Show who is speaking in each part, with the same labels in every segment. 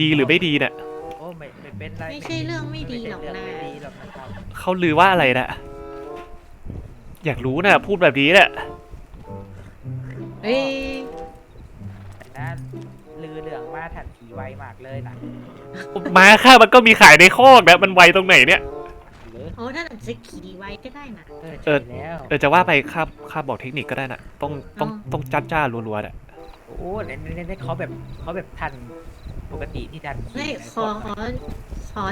Speaker 1: ดีหรือไม่ดีเนี่ย
Speaker 2: โอ้ไม่ไม่เป็นไร
Speaker 3: ไม่ใช่เรื่องไม่ดีหรอก
Speaker 2: ไม่
Speaker 3: นะ
Speaker 2: ใช่เรื่องไม่ดีหรอกนะครับ
Speaker 1: เขาลือว่าอะไรนะอยากรู้นะพูดแบบนี้เนี่ย
Speaker 3: เอ้ย
Speaker 2: แต่นั้นลือเรื่องมาทันทีไวมากเลยนะ
Speaker 1: ม้าข้ามันก็มีขายในคอกนะมันไวตรงไหนเนี่ย
Speaker 2: หรือ
Speaker 3: โอ้ถ้าหนังจะขี่ไว้ก็ได้นะ
Speaker 2: เออ
Speaker 1: เออ
Speaker 2: ใช่แล้ว
Speaker 1: เออจะว่าไปข้าข้าบอกเทคนิคก็ได้นะต้องต้อง
Speaker 3: อ๋อ
Speaker 1: ต้องจัดจ้ารัวๆอะ
Speaker 2: โอ้ในในในเขาแบบเขาแบบทัน ปกติที่ทันขี่
Speaker 3: ไม่
Speaker 2: ใน
Speaker 3: ข
Speaker 2: พว
Speaker 3: อกขอขอ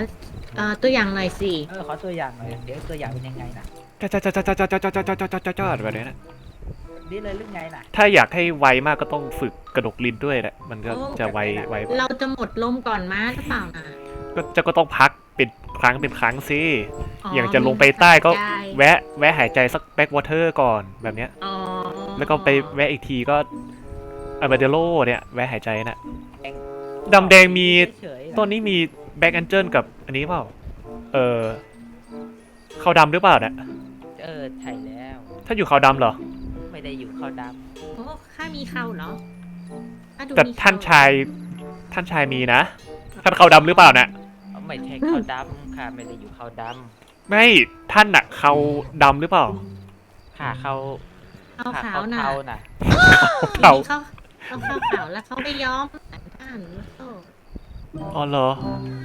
Speaker 3: เอ่อตัวอย่างหน่อยสิ
Speaker 2: เออขอตัวอย่างหน่อยเดี๋ยวตัวอย่างเป็นยังไงนะ
Speaker 1: จ้าจ้าจ้าจ้าจ้าจ้าจ้าจ้าจ้าจ้าจ้าจ้าจ้าแบบนี้นะ
Speaker 2: นี่เลยเรื่องไงนะ
Speaker 1: ถ้าอยากให้ไวมากก็ต้องฝึกกระดกลิ้นด้วยแหละ มันก็จะไวไว
Speaker 3: เราจะหมดลมก่อนมาหรือเปล่านะ
Speaker 1: ก็จะก็ต้องพักเป็นครั้งเป็นครั้งสิอย่างจะลงไปใต้ก็
Speaker 3: ใช่
Speaker 1: แวะ แวะหายใจสักแบ็กวอเตอร์ก่อนแบบเนี้ย
Speaker 3: อ๋อ
Speaker 1: แล้วก็ไปแวะอีกทีก็อาบาเดโลเนี่ยแวะหายใจน่ะ ดำแดงมี
Speaker 2: เฉยๆะ
Speaker 1: ต้นนี้มีแบ็กแอนเจิลกับอันนี้เปล่า เออเขาวดำหรือเปล่าเนี่ย
Speaker 2: เออใช่แล้ว
Speaker 1: ถ้าอยู่เขาวดำเหรอ
Speaker 2: ไม่ได้อยู่เขาด
Speaker 3: โอ้ข้ามีเข่าเหรอข้าดู
Speaker 1: แต่
Speaker 3: มีเข่
Speaker 1: ท่านชายท่านชายมีนะ ท่านเขาวดำหรือเปล่านะำ
Speaker 2: ไม่ใช่เขาดำค่ะไม่ได้อยู่เขาด
Speaker 1: ไม่ท่านน่ะเขาวดำหรือเปล่าำ
Speaker 2: ค่ะเขา
Speaker 3: เอา
Speaker 2: ค่ะ
Speaker 3: ขา
Speaker 2: เขา
Speaker 3: วน่ะ
Speaker 2: เทาน่ะ
Speaker 1: เขา
Speaker 3: เขาเขาเขาขาวแล้วเขาไม่ยอมท่านโอ้
Speaker 1: อ๋อเหรอ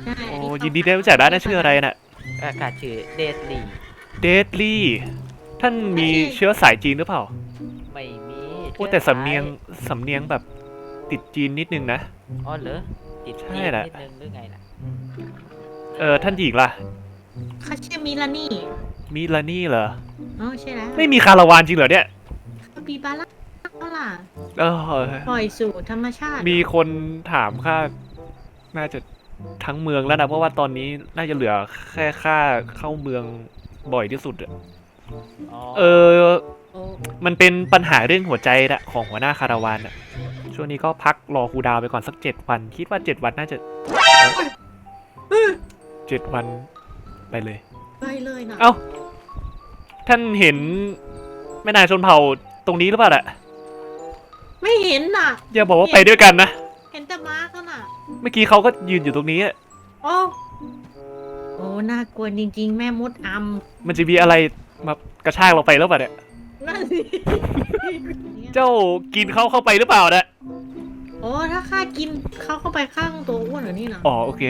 Speaker 3: ใช่
Speaker 1: โอ้
Speaker 3: นนี้เขา
Speaker 1: ยินดีได้รู้จักได้นะชื่ออะไรน่ะ
Speaker 2: อากาศชื่อเดดลี่
Speaker 1: เดดลี่ท่านมีเชื้อสายจีนหรือเปล่า
Speaker 2: ไม่มี
Speaker 1: พูดแต่สำเนียงสำเนียงแบบติดจีนนิดนึงนะ
Speaker 2: อ๋อเหรอติด
Speaker 1: ใช่
Speaker 2: จีน
Speaker 1: แหละ
Speaker 2: นิดนึงหรือไงน่ะ
Speaker 1: เออท่านหญิงล่ะ
Speaker 3: เขาชื่อมิลานี่
Speaker 1: มิลานี่เหรอ
Speaker 3: อ๋อใช่แล้ว
Speaker 1: ไม่มีคาราวานจริงเหรอเนี่ย
Speaker 3: เขาบีบาร่าเท่าล่ะ
Speaker 1: เออ
Speaker 3: ปล่อยสู่ธรรมชาติ
Speaker 1: มีคนถามค่า น่าจะทั้งเมืองแล้วนะเพราะว่าตอนนี้น่าจะเหลือแค่ค่าเข้าเมืองบ่อยที่สุดอะ
Speaker 2: อ๋อ
Speaker 1: เออ
Speaker 3: โอ้
Speaker 1: มันเป็นปัญหาเรื่องหัวใจนะของหัวหน้าคาราวานอะช่วงนี้ก็พักรอครูดาวไปก่อนสักเจ็ดวัน คิดว่าเจ็ดวันน่าจะเจ็ดวันไปเลย
Speaker 3: ไปเลยนะ
Speaker 1: เอ้า ท่านเห็นแม่นายชนเผ่าตรงนี้หรือเปล่าอะ
Speaker 3: ไม่เห็นน่ะ
Speaker 1: อย่าบอกว่าไปด้วยกันนะ
Speaker 3: เห็นแต่ม้าเขาน่ะ
Speaker 1: เมื่อกี้เขาก็ยืนอยู่ตรงนี้อะ
Speaker 3: โอ้โอ้น่ากลัวจริง ๆ แม่มดอำ
Speaker 1: มันจะมีอะไรมากระชากเราไปแล้วเปล่าเนี่ย
Speaker 3: นั่นสิ
Speaker 1: เจ้ากินเขาเข้าไปหรือเปล่านะ
Speaker 3: โอ้ถ้าข้ากินเขาเข้าไปข้างตัวอ้วนเหรอนี่นะ
Speaker 1: อ๋อโอเค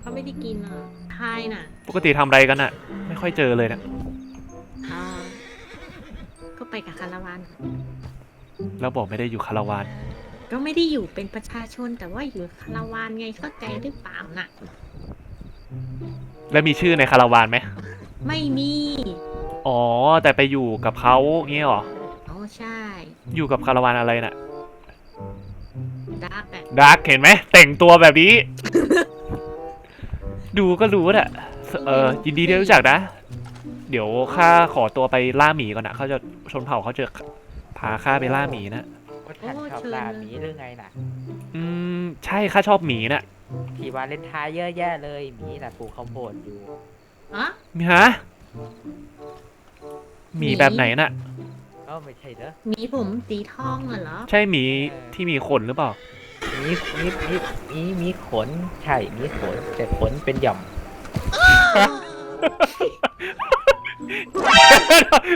Speaker 3: เขาไม่ได้กินอะทายน่ะ
Speaker 1: ปกติทำอะไรกันอะไม่ค่อยเจอเลยนะ
Speaker 3: อ่าก็ไปกับคาราวาน
Speaker 1: แล้วบอกไม่ได้อยู่คาราวาน
Speaker 3: ก็ไม่ได้อยู่เป็นประชาชนแต่ว่าอยู่คาราวานไงเข้าใจหรือเปล่าน่ะ
Speaker 1: แล้วมีชื่อในคาราวานไหม
Speaker 3: ไม่มี
Speaker 1: อ๋อ แต่ไปอยู่กับเขาเงี้ยเหรอ
Speaker 3: อ๋อใช่
Speaker 1: อยู่กับคาราวานอะไรน่ะ
Speaker 3: ดาร์กอะ
Speaker 1: ดาร์กเห็นไหม แต่งตัวแบบนี้ ดูก็รู้น่ะเออยินดีที่ได้รู้จักนะ เดี๋ยวข้าขอตัวไปล่าหมีก่อนนะเขาจะชนเผ่าเขาจะพาข้าไปล่าหมีนะ
Speaker 2: ว่าท่านชอบลาหมีหรือไงน่ะ
Speaker 1: อืมใช่ข้าชอบหมีน่ะ
Speaker 2: ที่วาเลนไทน์เยอะแยะเลยหมีน่ะปลูกข้าวโพดอยู่
Speaker 3: อ๋อ
Speaker 1: มีฮะหมีแบบไหนน่ะ
Speaker 2: เอ้าไม่ใช่เหรอ
Speaker 3: มีผมสีทองเหรอ
Speaker 1: ใช่หมีที่มีขนหรือเปล่า
Speaker 2: มีมีมีมีมีขน ใช่มีขน แต่ขนเป็นหย่อม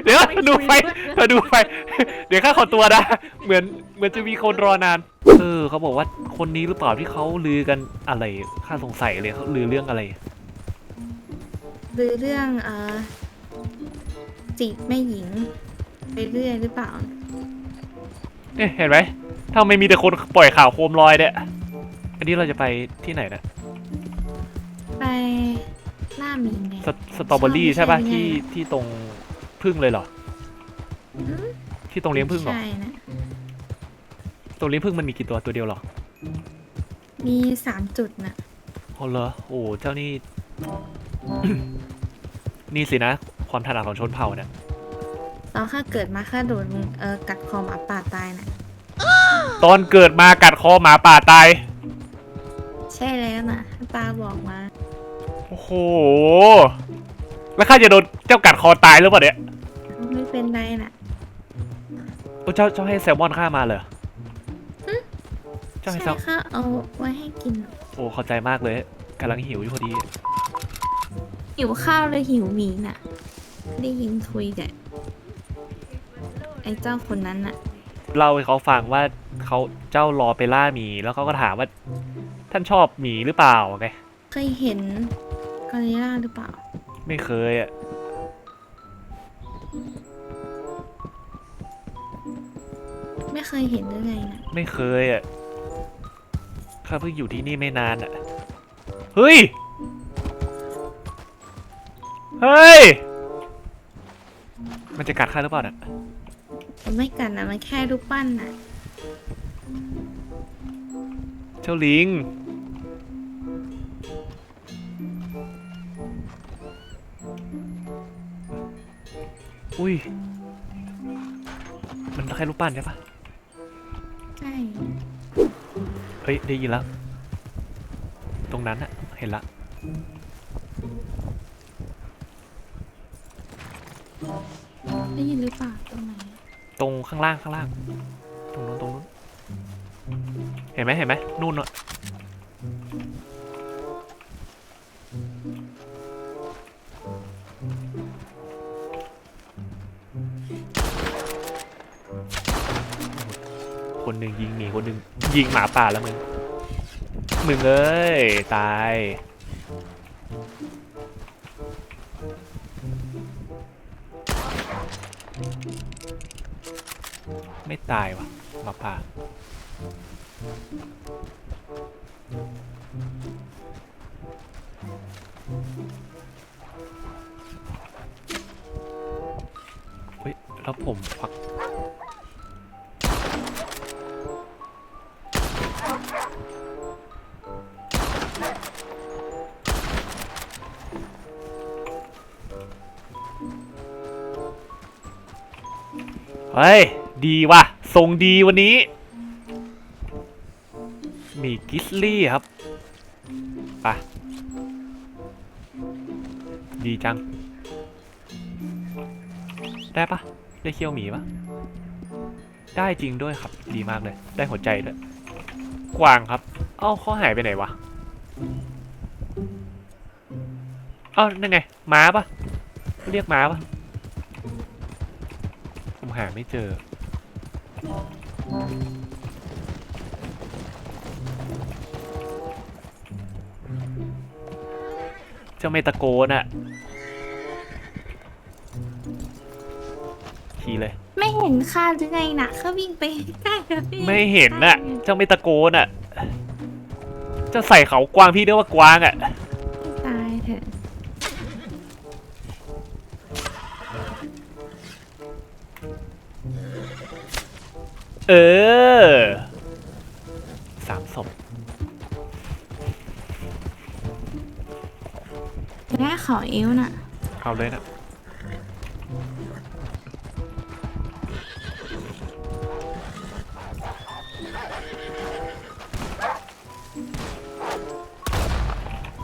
Speaker 1: เดี๋ยวดูไปเธอดูไปเดี๋ยวข้าขอตัวนะ เหมือนเหมือนจะมีคนรอนาน เออเขาบอกว่าคนนี้หรือเปล่าที่เขาลือกันอะไรข้าสงสัยเลยเขาลือเรื่องอะไร
Speaker 4: หรือเรื่องเอ่อจีบแม่หญิง ไปเรื่อยหรือเปล่า
Speaker 1: เนี่ยเห็นไหมถ้าไม่มีแต่คนปล่อยข่าวโคมลอยเนี่ย อันนี้เราจะไปที่ไหนนะ
Speaker 4: ไป ล่าหมีไง
Speaker 1: สสตรอเบอรี่ใช่ปะ
Speaker 4: ใช่
Speaker 1: ที่ที่ตรงพึ่งเลยเหรอ
Speaker 4: อืม
Speaker 1: ที่ตรงเลี้ยงพึ่งเหรอ
Speaker 4: ใช่นะ
Speaker 1: ตรงเลี้ยงพึ่งมันมีกี่ตัวตัวเดียวเหรอ
Speaker 4: มีสามจุดน่ะ
Speaker 1: อ๋อเหรอโอ้เจ้านี่ นี่สินะ ความถนัดของชนเผ่าเนี่ย
Speaker 4: ตอนข้าเกิดมาข้าโดนเอ่อกัดคอหมาป่าตายน่ะ
Speaker 1: ตอนเกิดมากัดคอหมาป่าตาย
Speaker 4: ใช่แล้วน่ะตาบอกมา
Speaker 1: โอ้โห แล้วข้าจะโดนเจ้ากัดคอตายหรือเปล่าเนี่ย
Speaker 4: ไม่เป็นไรน่ะ
Speaker 1: โอ้เจ้าเจ้าให้แซลมอนข้ามาเหรอเจ้าให้
Speaker 4: ใช่
Speaker 1: ซับ
Speaker 4: ค่ะเอาไว้ให้กิน
Speaker 1: โอ้เข้าใจมากเลยกำลังหิวอยู่พอดี
Speaker 4: หิวข้าวเลยหิวหมีน่ะ ได้ยินคุยกับไอ้เจ้าคนนั้นน่ะ
Speaker 1: เล่าให้เขาฟังว่าเขาเจ้ารอไปล่าหมี แล้วเขาก็ถามว่า ท่านชอบหมีหรือเปล่าไง
Speaker 4: เคยเห็น กอริลลาหรือเปล่า
Speaker 1: ไม่เคยอะ
Speaker 4: ไม่เคยเห็นหรือไงน่ะ
Speaker 1: ไม่เคยอะ ข้าเพิ่งอยู่ที่นี่ไม่นานอะ เฮ้ย เฮ้ย มันจะกัดข้าหรือเปล่าน่ะ
Speaker 4: มันไม่กันนะมันแค่รูปปั้นน่ะ
Speaker 1: เจ้าลิง อุ้ย มันแค่รูปปั้นใช่ปะ
Speaker 4: ใช่
Speaker 1: เฮ้ย ได้ยินแล้ว ตรงนั้นอะเห็นละ
Speaker 4: ได้ยินหรือเปล่าตรงไหน
Speaker 1: ตรงข้างล่างข้างล่าง ตรงนู้นตรงนู้น เห็นไหมเห็นไหมนู่นอะ คนหนึ่งยิงหมีคนหนึ่งยิงหมาป่าแล้วมึง มึงเอ้ย ตาย ไม่ตายวะหมาป่าเฮ้ยแล้วผมควัก เฮ้ย ดีว่ะทรงดีวันนี้ มีกิสลี่ครับปะดีจัง ได้ปะได้เคี้ยวหมีปะได้จริงด้วยครับ ดีมากเลย ได้หัวใจด้วย กวางครับ เอ้าเขาหายไปไหนวะ เอ้านั่นไงม้าปะเรียกม้าปะ หาไม่เจอ เจ้าเมตะโกนอะขี่เลย
Speaker 4: ไม่เห็นค่าหรือไงน่ะเขาวิ่งไปใกล้แล้วพี่
Speaker 1: ไม่เห็นน่ะ เจ้าเมตะโกนอะเจ้าใส่เขากวางพี่ด้วยว่ากวางอะ
Speaker 4: ตายเถอะ
Speaker 1: เออสามศพ
Speaker 4: จะได้ขอเอวน่ะ
Speaker 1: เอาเลยนะ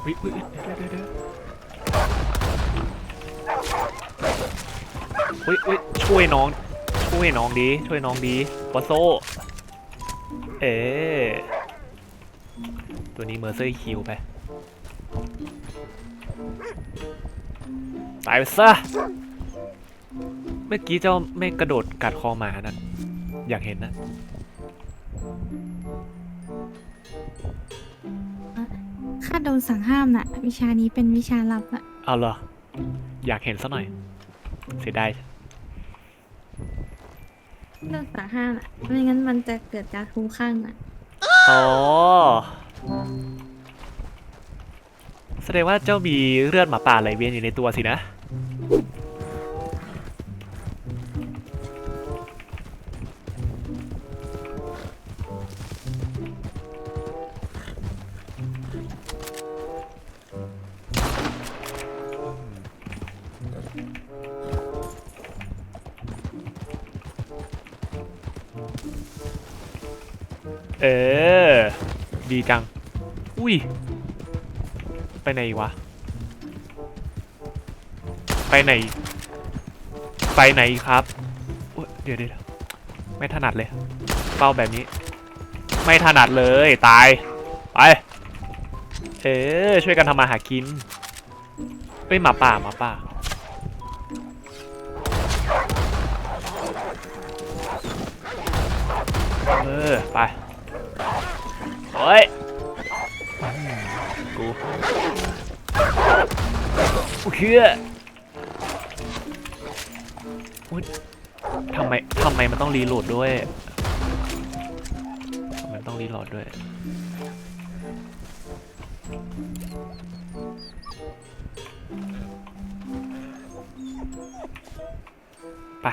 Speaker 1: วิวิเดี๋ยวเดี๋ยวเดี๋ยววิวิช่วยน้อง ช่วยน้องดี ช่วยน้องดีวอโซเออตัวนี้เมอร์เซอร์คิวไป ตายไปซะ เมื่อกี้เจ้าไม่กระโดดกัดคอหมานะอยากเห็นนะ
Speaker 4: ข้าโดนสั่งห้ามน่ะ วิชานี้เป็นวิชาลับอะ
Speaker 1: เอาเหรอ อยากเห็นซะหน่อย เสียดาย
Speaker 4: เลิกสาห้ามอะไม่งั้นมันจะเกิดการคลุ้มคลั่งอะ
Speaker 1: อ๋อ แสดงว่าเจ้ามีเลือดหมาป่าไหลเวียนอยู่ในตัวสินะ เออ ดีจัง อุ้ย ไปไหนวะ ไปไหน ไปไหนครับเดี๋ยวเดี๋ยวไม่ถนัดเลย เป้าแบบนี้ ไม่ถนัดเลยตาย ไป เออ ช่วยกันทำมาหากินเอ้ยหมาป่าหมาป่าเออ ไป โอ้ยอืมกูกูเชื่ออุ๊ยทำไมทำไมมันต้องรีโหลดด้วยทำไมมันต้องรีโหลดด้วย ไป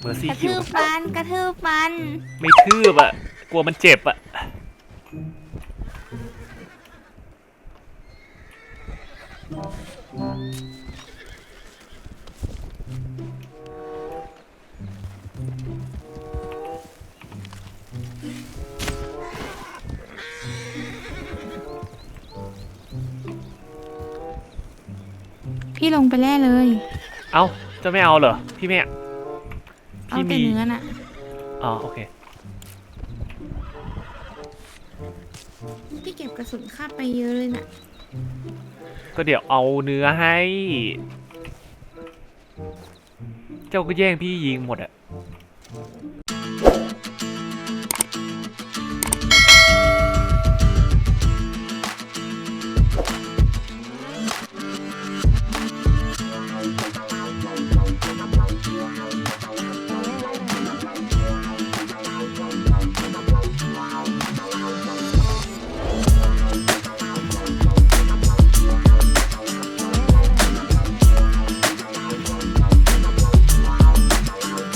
Speaker 1: เมอร์ซี่
Speaker 4: กระ
Speaker 1: คิ
Speaker 4: ทื
Speaker 1: ว
Speaker 4: บมันกระทืบมัน
Speaker 1: ไม่ทืบอะ กลัวมันเจ็บอะ
Speaker 4: พี่ลงไปแล่เลย
Speaker 1: เอ้า จะไม่เอาเหรอ พี่แม่
Speaker 4: เอา
Speaker 1: พี่
Speaker 4: แต่
Speaker 1: มี
Speaker 4: เนื้อน่ะ
Speaker 1: อ๋อ โอเค
Speaker 4: พี่เก็บกระสุนคาดไปเยอะเลยน่ะ
Speaker 1: ก็เดี๋ยวเอาเนื้อให้ เจ้าก็แย่งพี่ยิงหมดอะ